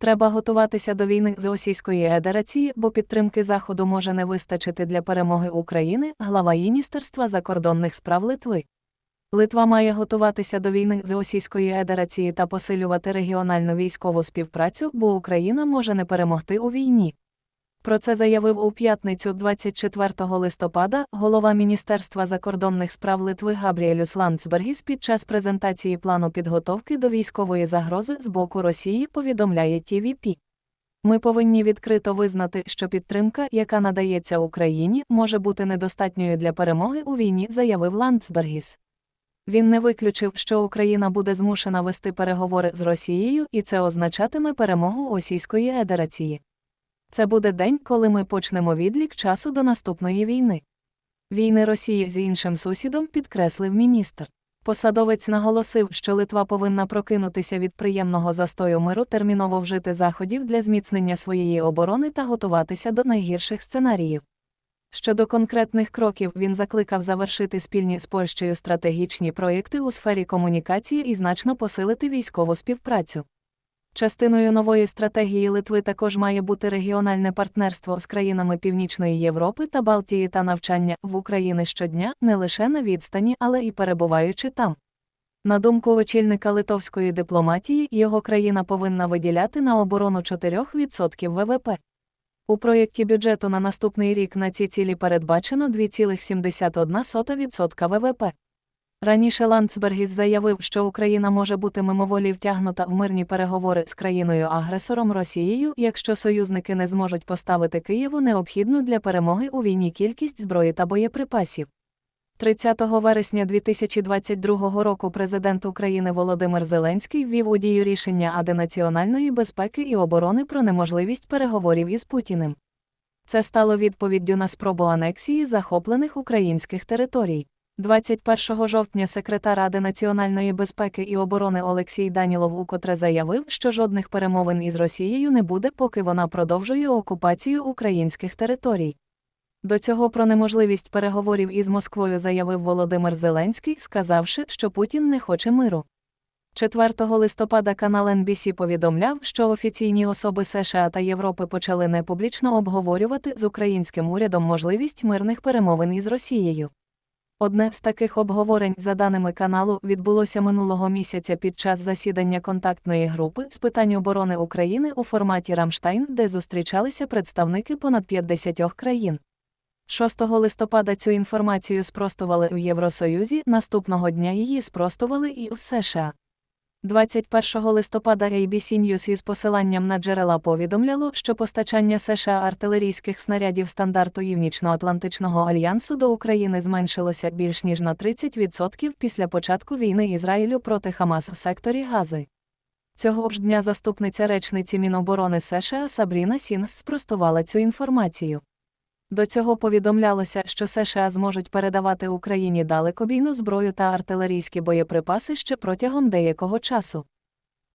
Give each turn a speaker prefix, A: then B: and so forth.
A: Треба готуватися до війни з Російської Федерації, бо підтримки Заходу може не вистачити для перемоги України, глава Міністерства закордонних справ Литви. Литва має готуватися до війни з Російської Федерації та посилювати регіональну військову співпрацю, бо Україна може не перемогти у війні. Про це заявив у п'ятницю 24 листопада голова Міністерства закордонних справ Литви Габріелюс Ландсбергіс під час презентації плану підготовки до військової загрози з боку Росії повідомляє TVP. Ми повинні відкрито визнати, що підтримка, яка надається Україні, може бути недостатньою для перемоги у війні, заявив Ландсбергіс. Він не виключив, що Україна буде змушена вести переговори з Росією, і це означатиме перемогу Російської Федерації. Це буде день, коли ми почнемо відлік часу до наступної війни. Війни Росії з іншим сусідом підкреслив міністр. Посадовець наголосив, що Литва повинна прокинутися від приємного застою миру, терміново вжити заходів для зміцнення своєї оборони та готуватися до найгірших сценаріїв. Щодо конкретних кроків він закликав завершити спільні з Польщею стратегічні проєкти у сфері комунікації і значно посилити військову співпрацю. Частиною нової стратегії Литви також має бути регіональне партнерство з країнами Північної Європи та Балтії та навчання в Україні щодня не лише на відстані, але і перебуваючи там. На думку очільника литовської дипломатії, його країна повинна виділяти на оборону 4% ВВП. У проєкті бюджету на наступний рік на ці цілі передбачено 2,71% ВВП. Раніше Ландсбергіс заявив, що Україна може бути мимоволі втягнута в мирні переговори з країною-агресором Росією, якщо союзники не зможуть поставити Києву необхідну для перемоги у війні кількість зброї та боєприпасів. 30 вересня 2022 року президент України Володимир Зеленський ввів у дію рішення Ади національної безпеки і оборони про неможливість переговорів із Путіним. Це стало відповіддю на спробу анексії захоплених українських територій. 21 жовтня секретар Ради національної безпеки і оборони Олексій Данілов укотре заявив, що жодних перемовин із Росією не буде, поки вона продовжує окупацію українських територій. До цього про неможливість переговорів із Москвою заявив Володимир Зеленський, сказавши, що Путін не хоче миру. 4 листопада канал NBC повідомляв, що офіційні особи США та Європи почали непублічно обговорювати з українським урядом можливість мирних перемовин із Росією. Одне з таких обговорень, за даними каналу, відбулося минулого місяця під час засідання контактної групи з питань оборони України у форматі Рамштайн, де зустрічалися представники понад 50 країн. 6 листопада цю інформацію спростували у Євросоюзі, наступного дня її спростували і в США. 21 листопада ABC News із посиланням на джерела повідомляло, що постачання США артилерійських снарядів стандарту Північно-Атлантичного альянсу до України зменшилося більш ніж на 30% після початку війни Ізраїлю проти Хамас в секторі Гази. Цього ж дня заступниця речниці Міноборони США Сабріна Сінгс спростувала цю інформацію. До цього повідомлялося, що США зможуть передавати Україні далекобійну зброю та артилерійські боєприпаси ще протягом деякого часу.